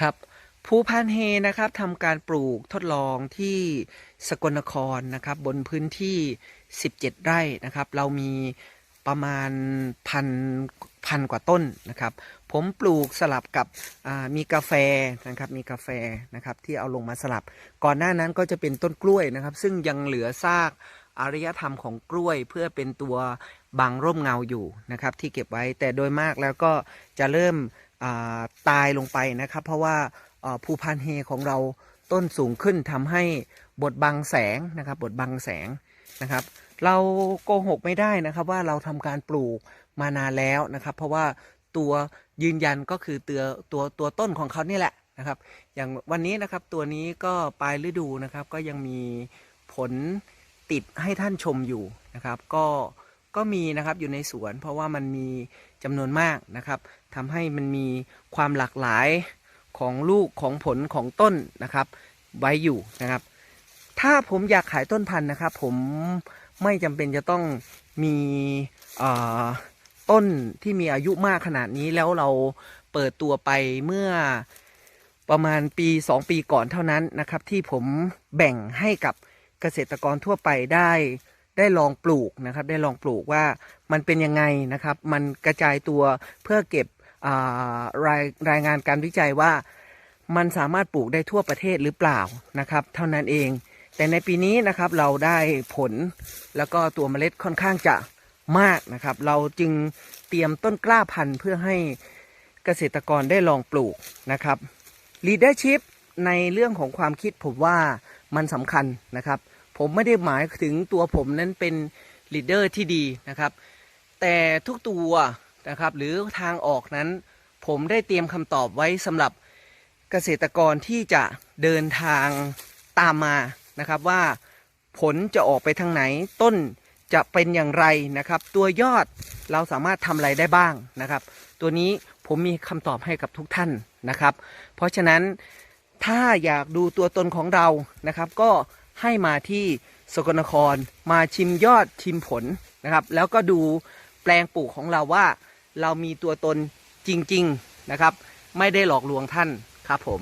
ครับภูพานเฮนะครับทำการปลูกทดลองที่สกลนครนะครับ บนพื้นที่ 17 ไร่นะครับ เรามีประมาณพันพันกว่าต้นนะครับ ผมปลูกสลับกับมีกาแฟนะครับ มีกาแฟนะครับที่เอาลงมาสลับ ก่อนหน้านั้นก็จะเป็นต้นกล้วยนะครับ ซึ่งยังเหลือซากอารยธรรมของกล้วยเพื่อเป็นตัวบังร่มเงาอยู่นะครับ ที่เก็บไว้แต่โดยมากแล้วก็จะเริ่ม ตายลงไปนะครับ เพราะว่าภูพานเฮของเราต้นสูงขึ้นทำให้บดบังแสงนะครับบดบังแสงนะครับ เราโกหกไม่ได้นะครับว่าเราทำการปลูกมานานแล้วนะครับ เพราะว่าตัวยืนยันก็คือตัวตัวตัวต้นของเขานี่แหละนะครับ อย่างวันนี้นะครับตัวนี้ก็ปลายฤดูนะครับ ก็ยังมีผลติดให้ท่านชมอยู่นะครับ ก็ ก็มีนะครับอยู่ในสวน เพราะว่ามันมีจำนวนมากนะครับทำให้มันมีความหลากหลายของลูกของผลของต้นนะครับไว้อยู่นะครับ ถ้าผมอยากขายต้นพันธุ์นะครับ ผมไม่จำเป็นจะต้องมีต้นที่มีอายุมากขนาดนี้แล้วเราเปิดตัวไปเมื่อประมาณปี 2 ปีก่อนเท่านั้นนะครับ ที่ผมแบ่งให้กับเกษตรกรทั่วไปได้ ได้ลองปลูกนะครับ ได้ลองปลูกว่ามันเป็นยังไงนะครับ มันกระจายตัวเพื่อเก็บรายรายงานการวิจัยว่ามันสามารถปลูกได้ทั่วประเทศหรือเปล่านะครับ เท่านั้นเอง แต่ในปีนี้นะครับเราได้ผลแล้วก็ตัวเมล็ดค่อนข้างจะมากนะครับ เราจึงเตรียมต้นกล้าพันธุ์เพื่อให้เกษตรกรได้ลองปลูกนะครับ leadership ในเรื่องของความคิดผมว่ามันสำคัญนะครับ ผมไม่ได้หมายถึงตัวผมนั้นเป็นลีดเดอร์ที่ดีนะครับ แต่ทุกตัวนะครับหรือทางออกนั้น ผมได้เตรียมคำตอบไว้สำหรับเกษตรกรที่จะเดินทางตามมานะครับว่าผลจะออกไปทางไหนต้นจะเป็นอย่างไรนะครับ ตัวยอดเราสามารถทำอะไรได้บ้างนะครับ ตัวนี้ผมมีคำตอบให้กับทุกท่านนะครับ เพราะฉะนั้นถ้าอยากดูตัวตนของเรานะครับ ก็ ให้มาที่สกลนคร มาชิมยอดชิมผลนะครับ แล้วก็ดูแปลงปลูกของเราว่า เรามีตัวตนจริง ๆ นะครับ ไม่ได้หลอกลวงท่านครับผม